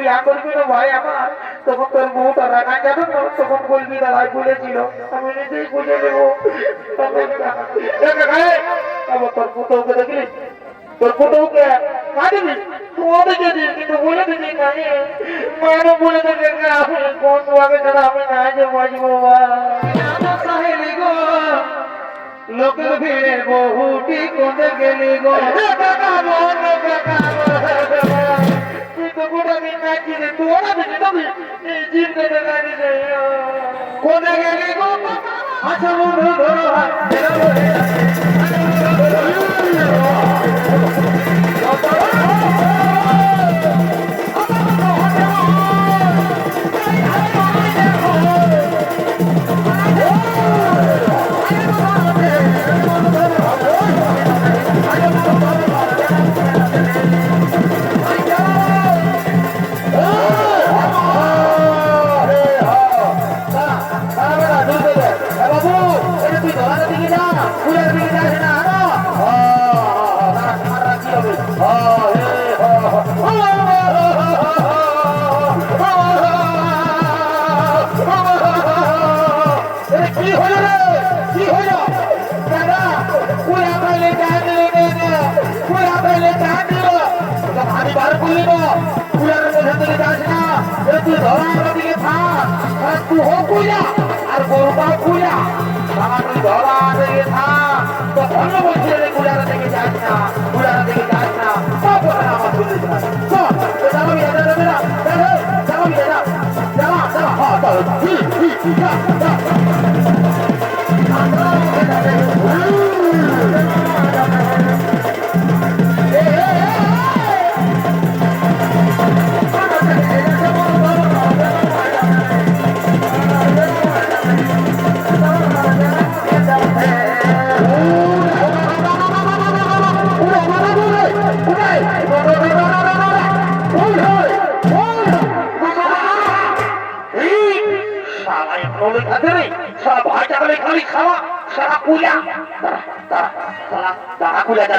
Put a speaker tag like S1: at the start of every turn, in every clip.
S1: বিয়া করবি না ভাই আমার? তখন তোর বউটা রাখা যাবে না তখন বলবি দাদাই বলেছিল আমি নিজেই বুঝে নেব। তখন দেখা খায় তারপর তোর পুতৌকে দেখলি? তোর পুতৌকে কাঁদিবি তোমাদের যদি কিন্তু বলে দিবি না মানো বলে দেবে কোন ভাবে ছাড়া আমি না যে বাজবো বা সাহেলি গো লোকের ভিড়ে বহুটি কোনে গেলি গো। কাকা। রে তোরা দিদি তবে এই জিন্দে দেখানি রে কোনে গেলি গো আচ্ছা করলিব পুরার মধ্যে থেকে যাস না। তুই ধরার দিকে থাক তুই হো কুইলা আর গরুটা কুইলা বাবা, তুই ধরার দিকে থাক। তো অন্য বলছি রে কুলার দিকে যাস না কুলার দিকে যাস না। সব কথা আমার শুনে যাস চল যাব দাদা দাদা দাদা যাব দাদা যাবা যাবা হ্যাঁ চল। হি হি যা।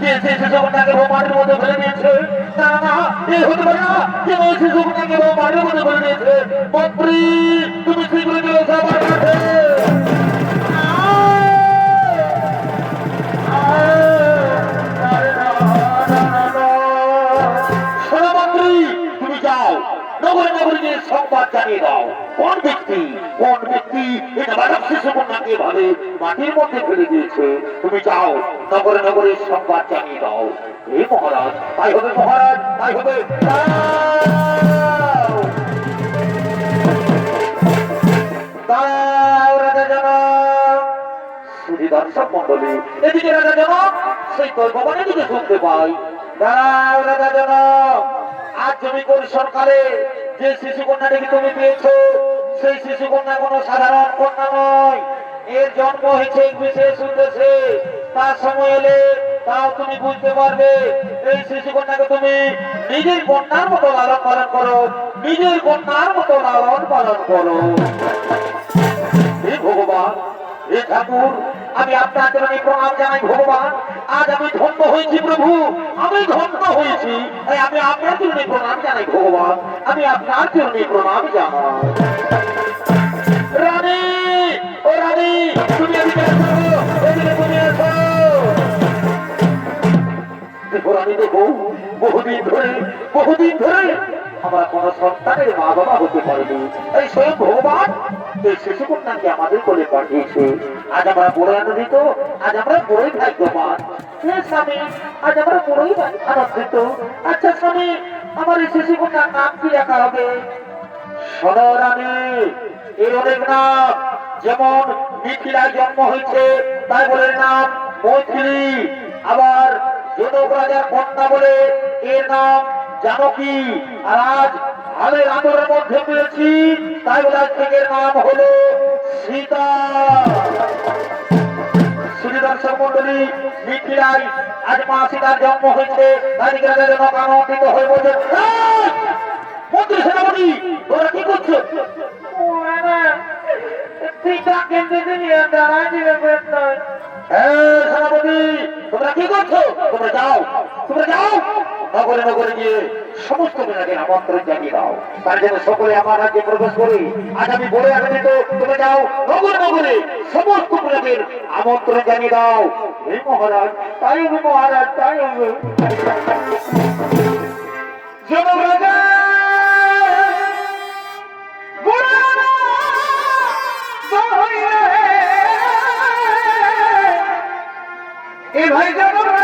S1: যে সে শিশু কন্যাকে মাটির মধ্যে ফেলে দিয়েছে না না এ হতে পারে না যে ওই শিশু কন্যাকে মাটির মধ্যে ফেলে দিয়েছে মন্ত্রী, তুমি শীঘ্র চলে এসো আমার কাছে জানিয়ে দাও। এভাবে মাটির মধ্যে দিয়েছে তুমি যাও নগরে নগরে সংবাদ জানিয়ে দাও হে মহারাজ তাই হবে মহারাজ তাই হবে শুধু মন্ডলী এদিকে রাজা জনক সেই ভবন এদিকে শুনতে পাই দাঁড়াও রাজা জনক আজ জমি করি সরকারে যে শিশু কন্যাটিকে তুমি পেয়েছ। সেই শিশু কন্যা কোনো সাধারণ কন্যা নয়। এর জন্ম হয়েছে বিশেষ উদ্দেশ্যে তার সময় এলে তাও তুমি বুঝতে পারবে, এই শিশু কন্যাকে তুমি নিজের কন্যার মতো লালন পালন করো, নিজের কন্যার মতো লালন পালন করো। ভগবান, হে ঠাকুর, আমি চরণে প্রণাম জানাই, ভগবান। আজ আমি ধন্য হয়েছি, প্রভু। আমি ধন্য হয়েছি। আমি আপনার চরণে প্রণাম জানাই, ভগবান। আমি আপনার চরণে প্রণাম জানাই। রানী! ও রানী! তুমি বহুদিন ধরে বহুদিন ধরে আমরা কোন সন্তানের মা বাবা হতে পারিনি। এই স্বয়ং ভগবান এই শিশু কন্যাকে আমাদের কোলে পাঠিয়েছে। আজ আমরা বড় আনন্দিত, আজ আমরা বড়ই ভাগ্যবান। হে স্বামী, আজ আমরা বড়ই আনন্দিত। আচ্ছা স্বামী, আমার এই শিশু কন্যার নাম কি রাখা হবে? এর অনেক নাম, যেমন মিথিলায় জন্ম হয়েছে তাই বলে নাম মৈথিলি। আবার জনক রাজার কন্যা বলে এর নাম জানকী। আর আজ আমি রামের মধ্যে পেয়েছি তাই বলে থেকে নাম হলো সীতা। মন্ডলী মিথিলাই আজ মা সীতার জন্ম হয়েছে। হয়ে বলছে মন্ত্রী সেনাপতি তোরা কি করছ? এই সেনাপতি তোমরা কি করছ? তোমরা যাও। তোমরা যাও। নগরে নগরে গিয়ে সমস্ত মেয়েকে আমন্ত্রণ জানিয়ে দাও। তার জন্য সকলে আমার রাজ্যে প্রবেশ করে। আজ আমি বলে আনন্দিত। তোমরা যাও নগরে নগরে সমস্ত মেয়েদের আমন্ত্রণ জানিয়ে দাও। হে মহারাজ, তাই মহারাজ, তাই জনরাজা
S2: এ ভাই জগন্নাথ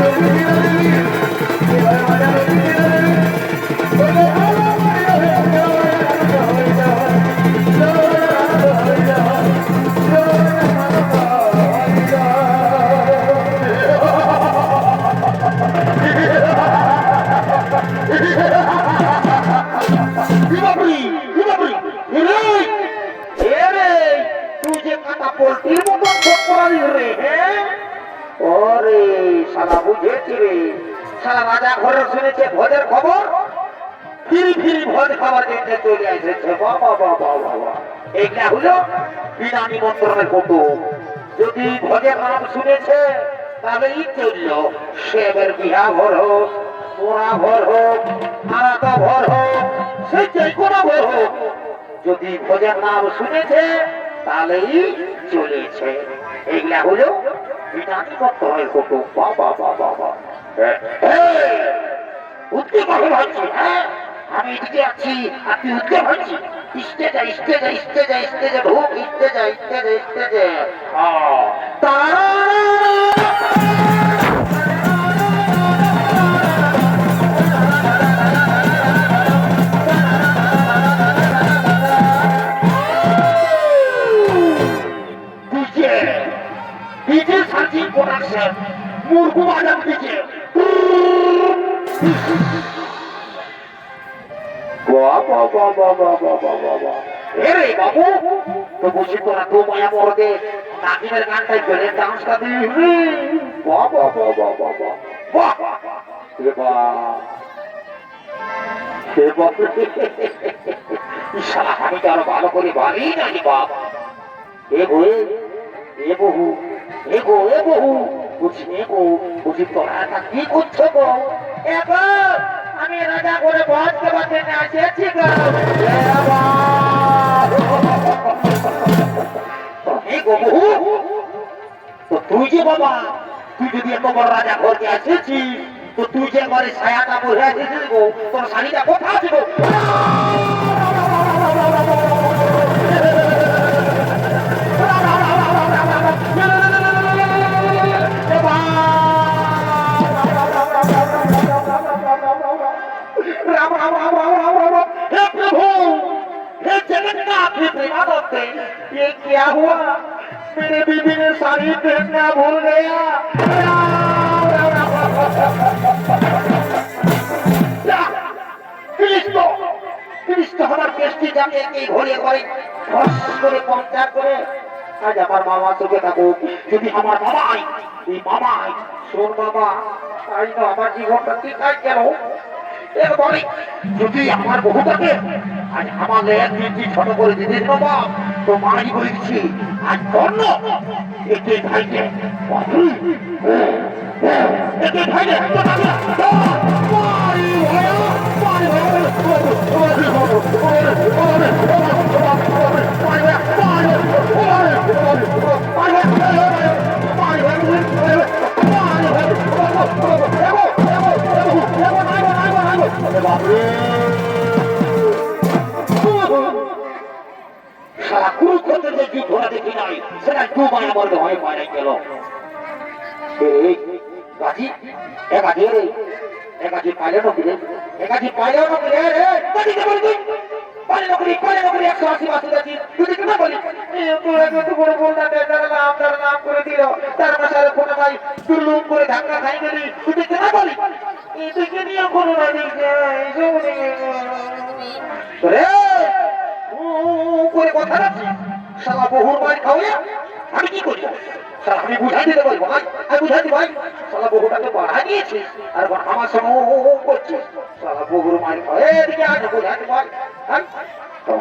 S1: Thank you. এইটা হলো বিনা নিমন্ত্রণের কুটুম যদি ভোজের নাম শুনেছে, তাহলে ই চলল সেবের বিহা ভর হোক পোড়া ভর হোক আলাদা ভর হোক, সে যে কোনো ভর হোক। যদি ভোজের নাম শুনেছে, তাহলেই চলেছে। এইগুলা হলো বিনা নিমন্ত্রণের কুটুম বাবা বাবা বাবা পারো ভাবছি হ্যাঁ। আমি এদিকে আছি, আপনি উঠতে ভাবছি স্টেজে স্টেজে স্টেজে স্টেজে ঢুক স্টেজে স্টেজে স্টেজে তারা নাকের কানটাই চলে সে আমি ভালো করে না এ এ বহু এ গো এ বহু বুঝি এ গো বুঝি এটা কি করছ গো এ আমি রাজা করে বধ করবার জন্য আসিয়াছি গো বহু তো তুই যে বাবা, তুই যদি এত বড় রাজা ঘরকে আসেছিস তো তুই যে ঘরে ছায়াটা বসে আসিস গো, তোর শাড়িটা কোথায় আছে আজ আমার মামা চোখে থাকুক যদি আমার মামাই এই শোন বাবা তাই তো আমার জীবনটা ঠিক আছে কেন এরপরে যদি আমার বহুটাকে আজ ছোট করে দিদির বাবা তো মারি আজ কর্ণ একে ভাইকে একে ভাইকে সারা কুরুক্ষেত্রে যে যুদ্ধটা দেখি নাই সেটা দু মায়া বর্গ হয়ে মারাই গেল একাজি রে পাইলে নকি রে একাজি পাইলে নকি রে পানিনগরী পানিনগরী একশো আশি মাসুদ আছি যদি বলি? কত নাম করে দিল ভাই দুর্লুম করে ধাক্কা খাই গেলি যদি কিনা করে কথা রাখছি। সালা বহুর মায়ের খাওয়া আমি কি করি? আমি বুঝাই দিতে পারি, ভাই। আমি ভাই। সালা বহুটাকে বাড়া দিয়েছি, আর আমার সঙ্গে করছে। সালা বহুর মায়ের খাওয়া এদিকে আজ বুঝাই দি ভাই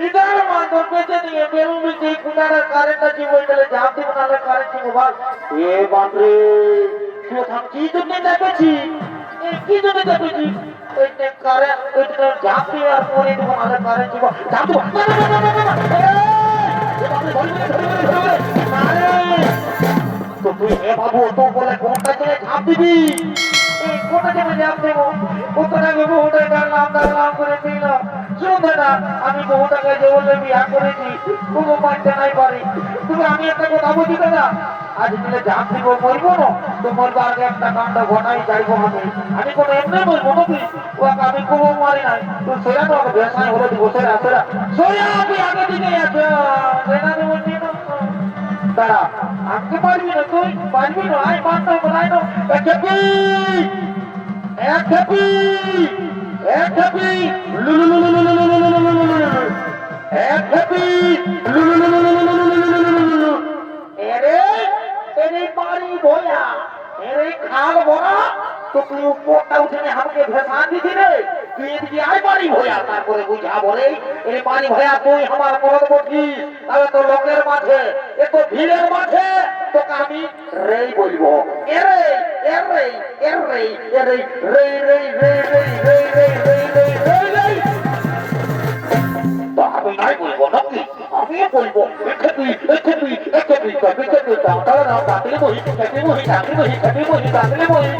S1: ಇದರ ಮಾತುಕತೆ ನೀವು ಬೇವು ಬಿಸಿ ಕುನಾರ ಕಾರಣ ಜೀವನದಲ್ಲಿ ಜಾತಿ ಮನಾಲ ಕಾರಣ ಮೊಬೈಲ್ ಏ ಬಾಂದ್ರೆ ನೀವು ಹಂ ಕಿ ಜುನೆ ತಕಚಿ ಏ ಕಿ ಜುನೆ ತಕಚಿ ওইটা কারণ ওইটা জাতি আর পরে তো মনাল কারণ জীব জাতি না না না না না তো তুই এ বাবু তো বলে কোনটা তুই ঝাঁপ দিবি কোনটা চলে ঝাঁপ দেবো কোথায় বহুটাই ডাকলাম ডাকলাম করে দিল। শুনবে না আমি বহুটাকে যে বললে বিয়া করেছি, কোনো মানতে নাই পারি তুমি আমি একটা কথা বুঝি না আজ দিলে ঝাঁপ দিব মরবো না, তো মরবো আগে একটা কাণ্ড ঘটাই যাইবো আমি। আমি কোনো এমনি বলব নাকি ওকে আমি কোনো মারি নাই। তুই সেরা তো আমাকে ভেসায় হলে দিব, সেরা সেরা। সেরা তুই আগে দিকে আছে সেরা। দেবো না দাঁড়া আজকে পারবি না তুই? পারবি না? আয় মানতে বলাই না এক খেপি এক খেপি এক খেপি এরে এরে বাড়ি ভোলা এরে খাল ভরা তো তুই উপরটা উঠে আমাকে ভেসা দিছি রে তুই এদিকে আয় ভয়া তারপরে বুঝা বলে এ বাড়ি ভয়া তুই আমার মরদ তাহলে তো লোকের মাঝে এ তো ভিড়ের মাঝে তোকে আমি রেই বলব এরে এরে এরে এরে রে রে রে রে রে রে রে রে রে রে তো আমি নাই বলব নাকি আমি বলব এক্ষেত্রে এক্ষেত্রে এক্ষেত্রে কবি কবি তাহলে না তাহলে বহি তাহলে বহি তাহলে বহি তাহলে বহি তাহলে বহি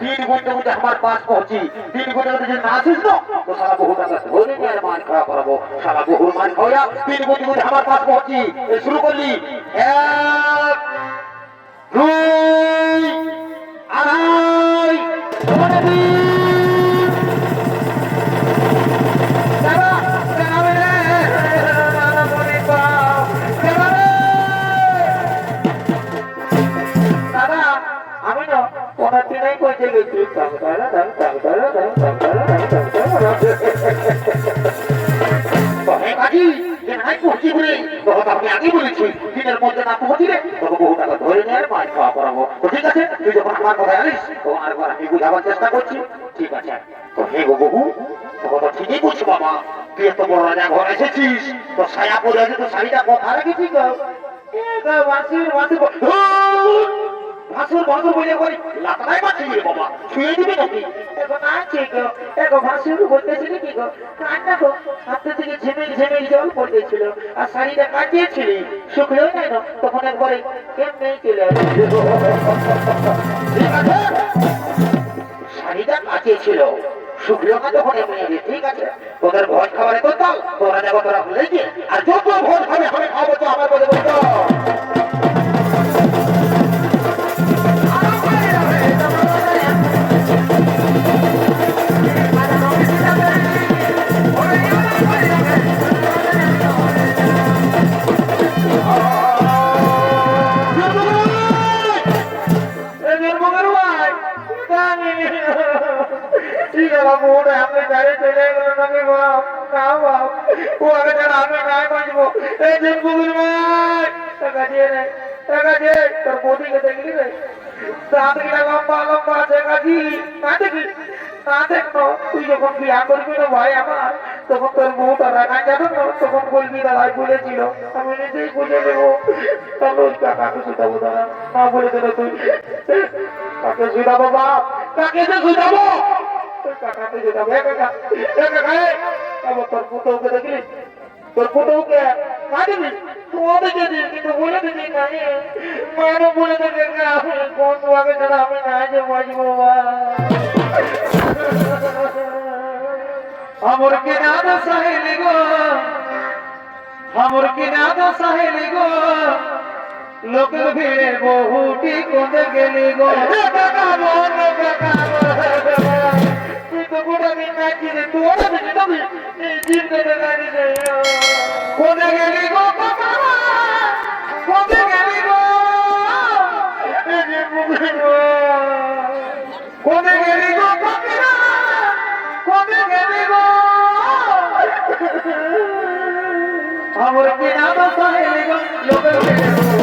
S1: তিন ঘণ্টা আমার পাস পৌঁছি। তিন ঘণ্টা মধ্যে না আসিস তো তিন ঘণ্টা মধ্যে আমার পাস পৌঁছি। শুরু করলি। এক ঠিক আছে কথা বুঝাবার চেষ্টা করছি ঠিক আছে, তো হে গো বহু তো ঠিকই বলছি তুই এত রাজা ঘর এসেছিস তো আছে তো শাড়িটা কথা রেখেছিস ভাসুর ভাসুর বলে বলি লাতাই মাছি রে বাবা ছুঁয়ে দিবি নাকি? এখন আছে গো এখন ভাসুর বলতেছিল কি গো? কান্না গো হাতে থেকে ঝিমিল ঝিমিল জল পড়তেছিল, আর শাড়িটা কাটিয়েছিলি শুকলো নাই না তখন একবারে কেমনে চলে আসছে ঠিক আছে
S2: সুপ্রিয়কে তখন এমনি ঠিক আছে, তোদের ভোজ খাবারে চল তোরা দেখো তোরা ভুলে গিয়ে, আর যত ভোজ খাবে আমি খাব, তো আমার বলে বলতো।
S1: ওটা চলে গেল নাকি বাপ না বাপ ও আগে যেন আমি নাই বাঁচবো। এই যে বুগুর ভাই টাকা দিয়ে রে টাকা দিয়ে তোর বৌদিকে দেখলি রে? দাঁত তখন তোর যাবে না। তখন বলবি দাদাই বলেছিল। আমি নিজেই নেব। তাহলে দাদা? বলে তুই কাকে শুধাবো কাকে যে ওই কাকাকে শুধাবো এ কাকা এ কাকা এ আবার তোর পুতৌকে দেখলি তোর পুতৌকে কাটিনি তোমাদেরকে দিই কিন্তু বলে দিবি না মানো বলে দেবে আমি কোন তোমাকে ছাড়া আমি না যে বাঁচবো বা আমার কি নাদ সাহেলি গো আমার কি নাদ সাহেলি গো লোকের ভিড়ে বহুটি কোঁদে গেলি গো তুই তো গোটা কোঁদে গেলি গো কাকা গেলি গো কোনে গেলি গো? কোনে গেলি গো আমার কি নাম সাহেলি লোকের